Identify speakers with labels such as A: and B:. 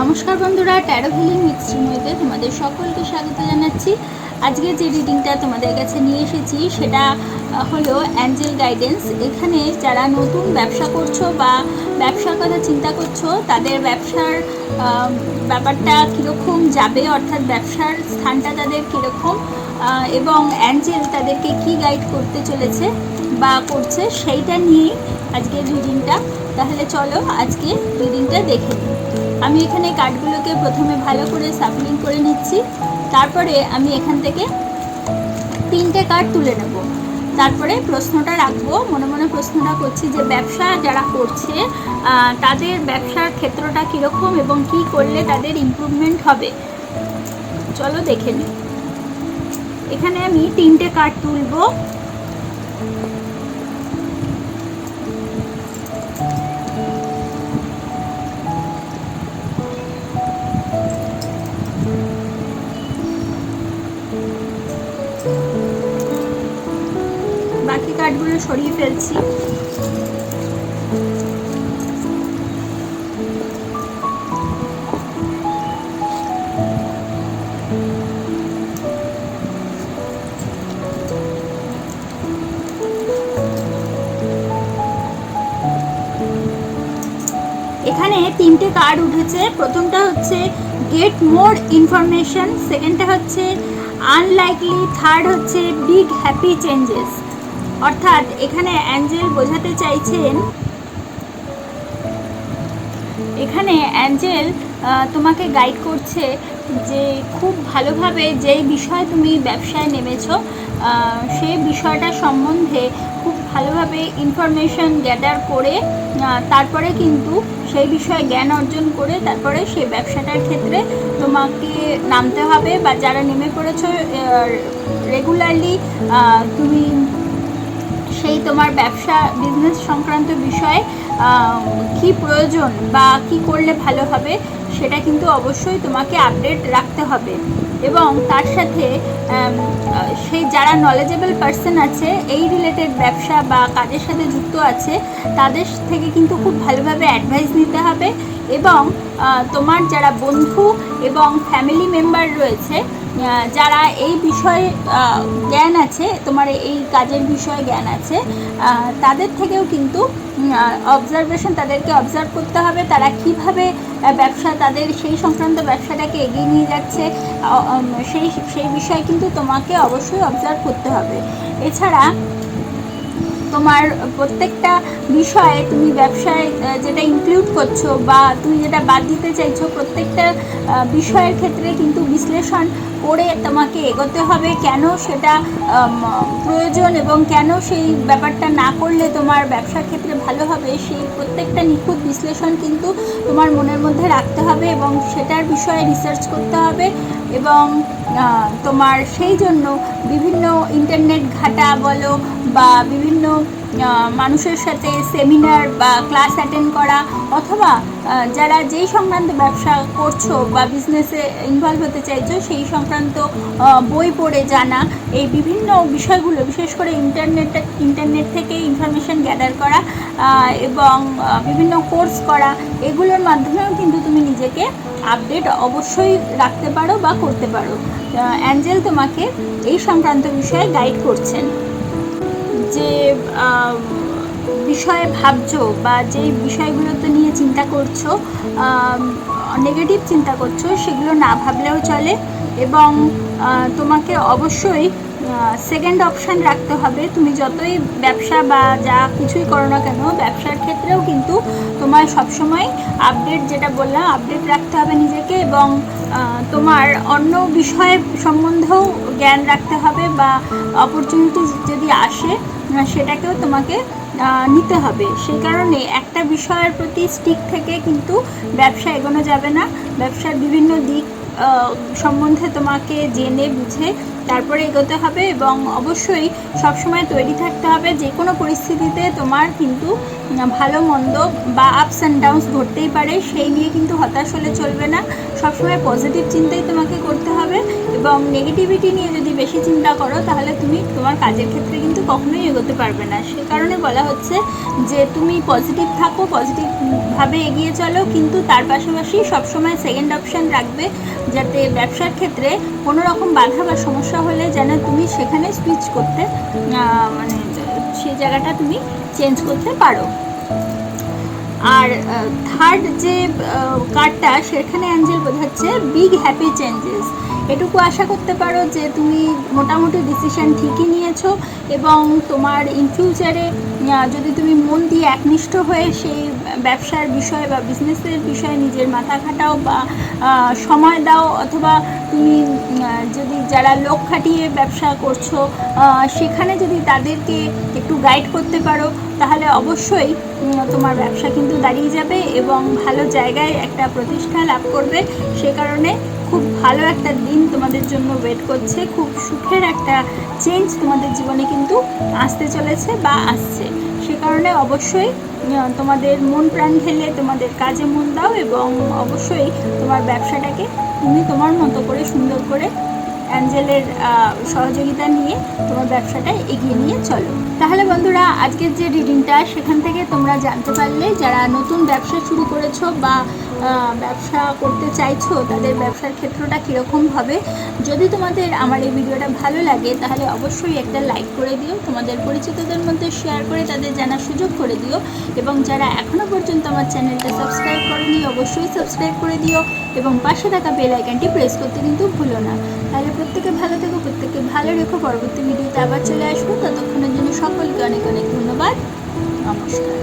A: নমস্কার বন্ধুরা taro healing শ্রীময়ীতে তোমাদের সকলকে স্বাগত জানাচ্ছি। আজকে যে রিডিংটা তোমাদের কাছে নিয়ে এসেছি, সেটা হলো অ্যাঞ্জেল গাইডেন্স এখানে যারা নতুন ব্যবসা করছ বা ব্যবসার কথা চিন্তা করছ, তাদের ব্যবসার ব্যাপারটা কীরকম যাবে, অর্থাৎ ব্যবসার স্থানটা তাদের কীরকম এবং অ্যাঞ্জেল তাদেরকে কি গাইড করতে চলেছে বা করছে, সেইটা নিয়েই আজকের রিডিংটা তাহলে চলো আজকে রিডিংটা দেখে নিই। আমি এখানে কার্ডগুলোকে প্রথমে ভালো করে সাফলিং করে নিচ্ছি। তারপরে আমি এখান থেকে তিনটে কার্ড তুলে নেব। তারপরে প্রশ্নটা রাখব, মনে মনে প্রশ্নটা করছি যে ব্যবসা যারা করছে তাদের ব্যবসার ক্ষেত্রটা কীরকম এবং কি করলে তাদের ইমপ্রুভমেন্ট হবে? চলো দেখে নিই। এখানে আমি তিনটে কার্ড তুলবো। কার্ডগুলো সরিয়ে ফেলছি। এখানে তিনটে কার্ড উঠেছে। প্রথমটা হচ্ছে গেট মোর ইনফরমেশন সেকেন্ডটা হচ্ছে আনলাইকলি থার্ড হচ্ছে বিগ হ্যাপি চেঞ্জেস অর্থাৎ এখানে অ্যাঞ্জেল বোঝাতে চাইছেন, এখানে অ্যাঞ্জেল তোমাকে গাইড করছে যে খুব ভালোভাবে যেই বিষয়ে তুমি ব্যবসায় নেমেছো সেই বিষয়টা সম্বন্ধে খুব ভালোভাবে ইনফরমেশন গ্যাদার করে তারপরে কিন্তু সেই বিষয়ে জ্ঞান অর্জন করে তারপরে সেই ব্যবসাটার ক্ষেত্রে তোমাকে নামতে হবে বা যারা নেমে পড়েছ রেগুলারলি তুমি সেই তোমার ব্যবসা বিজনেস সংক্রান্ত বিষয়ে কি প্রয়োজন বা কি করলে ভালো হবে, সেটা কিন্তু অবশ্যই তোমাকে আপডেট রাখতে হবে। এবং তার সাথে সেই যারা নলেজেবল পার্সন আছে, এই রিলেটেড ব্যবসা বা কাজের সাথে যুক্ত আছে, তাদের থেকে কিন্তু খুব ভালোভাবে অ্যাডভাইস নিতে হবে। এবং তোমার যারা বন্ধু এবং ফ্যামিলি মেম্বার রয়েছে যারা এই বিষয়ে জ্ঞান আছে, তোমার এই কাজের বিষয়ে জ্ঞান আছে তাদের থেকেও কিন্তু অবজারভেশন তাদেরকে অবজার্ভ করতে হবে, তারা কীভাবে ব্যবসা, তাদের সেই সংক্রান্ত ব্যবসাটাকে এগিয়ে নিয়ে যাচ্ছে সেই সেই বিষয়ে কিন্তু তোমাকে অবশ্যই অবজার্ভ করতে হবে। এছাড়া তোমার প্রত্যেকটা বিষয়ে তুমি ব্যবসায় যেটা ইনক্লুড করছ বা তুমি যেটা বাদ দিতে চাইছো, প্রত্যেকটা বিষয়ের ক্ষেত্রে কিন্তু বিশ্লেষণ করে তোমাকে এগোতে হবে কেন সেটা প্রয়োজন এবং কেন সেই ব্যাপারটা না করলে তোমার ব্যবসার ক্ষেত্রে ভালো হবে, সেই প্রত্যেকটা নিখুঁত বিশ্লেষণ কিন্তু তোমার মনের মধ্যে রাখতে হবে এবং সেটার বিষয়ে রিসার্চ করতে হবে এবং তোমার সেই জন্য বিভিন্ন ইন্টারনেট ঘাটা বলো বা বিভিন্ন মানুষের সাথে সেমিনার বা ক্লাস অ্যাটেন্ড করা অথবা যারা যেই সংক্রান্ত ব্যবসা করছ বা বিজনেসে ইনভলভ হতে চাইছো, সেই সংক্রান্ত বই পড়ে জানা, এই বিভিন্ন বিষয়গুলো, বিশেষ করে ইন্টারনেট ইন্টারনেট থেকে ইনফরমেশন গ্যাদার করা এবং বিভিন্ন কোর্স করা, এগুলোর মাধ্যমেও কিন্তু তুমি নিজেকে আপডেট অবশ্যই রাখতে পারো বা করতে পারো। অ্যাঞ্জেল তোমাকে এই সংক্রান্ত বিষয়ে গাইড করছেন। যে বিষয়ে ভাবছ বা যেই বিষয়গুলোতে নিয়ে চিন্তা করছ নেগেটিভ চিন্তা করছ, সেগুলো না ভাবলেও চলে এবং তোমাকে অবশ্যই সেকেন্ড অপশান রাখতে হবে। তুমি যতই ব্যবসা বা যা কিছুই করো না কেন, ব্যবসার ক্ষেত্রেও কিন্তু তোমার সবসময় আপডেট যেটা বললাম আপডেট রাখতে হবে নিজেকে এবং তোমার অন্য বিষয় সম্বন্ধেও জ্ঞান রাখতে হবে বা অপরচুনিটি যদি আসে সেটাকেও তোমাকে নিতে হবে। সেই কারণে একটা বিষয়ের প্রতি স্টিক থেকে কিন্তু ব্যবসা এগোনো যাবে না। ব্যবসার বিভিন্ন দিক সম্বন্ধে তোমাকে জেনে, বুঝে তারপরে এগোতে হবে এবং অবশ্যই সবসময় তৈরি থাকতে হবে যে কোনো পরিস্থিতিতে তোমার কিন্তু ভালো, মন্দ বা আপস অ্যান্ড ডাউনস ঘটতেই পারে। সেই নিয়ে কিন্তু হতাশ হলে চলবে না। সবসময় পজিটিভ চিন্তাই তোমাকে করতে হবে এবং নেগেটিভিটি নিয়ে যদি বেশি চিন্তা করো, তাহলে তুমি তোমার কাজের ক্ষেত্রে কিন্তু কখনোই এগোতে পারবে না। সে কারণে বলা হচ্ছে যে তুমি পজিটিভ থাকো পজিটিভভাবে এগিয়ে চলো, কিন্তু তার পাশাপাশি সবসময় সেকেন্ড অপশান রাখবে যাতে ব্যবসার ক্ষেত্রে কোনো রকম বাধা বা সমস্যা হলে যেন তুমি সেখানে সুইচ করতে মানে সেই জায়গাটা তুমি চেঞ্জ করতে পারো। আর থার্ড যে কার্ডটা সেখানে অ্যাঞ্জেল বোঝাচ্ছে বিগ হ্যাপি চেঞ্জেস এটুকু আশা করতে পারো যে তুমি মোটামুটি ডিসিশন ঠিকই নিয়েছো এবং তোমার ইন ফিউচারে যদি তুমি মন দিয়ে একনিষ্ঠ হয়ে সেই ব্যবসার বিষয়ে বা বিজনেসের বিষয়ে নিজের মাথা খাটাও বা সময় দাও অথবা তুমি যদি যারা লোক খাটিয়ে ব্যবসা করছ সেখানে যদি তাদেরকে একটু গাইড করতে পারো তাহলে অবশ্যই তোমার ব্যবসা কিন্তু দাঁড়িয়ে যাবে এবং ভালো জায়গায় একটা প্রতিষ্ঠা লাভ করবে। সে কারণে খুব ভালো একটা দিন তোমাদের জন্য ওয়েট করছে। খুব সুখের একটা চেঞ্জ তোমাদের জীবনে কিন্তু আসতে চলেছে বা আসছে। সে কারণে অবশ্যই তোমাদের মন প্রাণ ঢেলে তোমাদের কাজে মন দাও এবং অবশ্যই তোমার ব্যবসাটাকে তুমি তোমার মতো করে সুন্দর করে অ্যাঞ্জেলের সহযোগিতা নিয়ে তোমার ব্যবসাটা এগিয়ে নিয়ে চলো। তাহলে বন্ধুরা, আজকের যে রিডিংটা সেখান থেকে তোমরা জানতে পারলে যারা নতুন ব্যবসা শুরু করেছ বা ব্যবসা করতে চাইছো, তাদের ব্যবসার ক্ষেত্রটা কীরকম হবে? যদি তোমাদের আমার এই ভিডিওটা ভালো লাগে, তাহলে অবশ্যই একটা লাইক করে দিও, তোমাদের পরিচিতদের মধ্যে শেয়ার করে তাদের জানার সুযোগ করে দিও, এবং যারা এখনও পর্যন্ত আমার চ্যানেলটা সাবস্ক্রাইব করেনি, অবশ্যই সাবস্ক্রাইব করে দিও, এবং পাশে থাকা বেল আইকনটি প্রেস করতে কিন্তু ভুলো না। তাহলে প্রত্যেকে ভালো থেকো প্রত্যেকে ভালো রেখো, পরবর্তী ভিডিওতে আবার চলে আসব, ততক্ষণের জন্য সকলকে অনেক অনেক ধন্যবাদ। নমস্কার।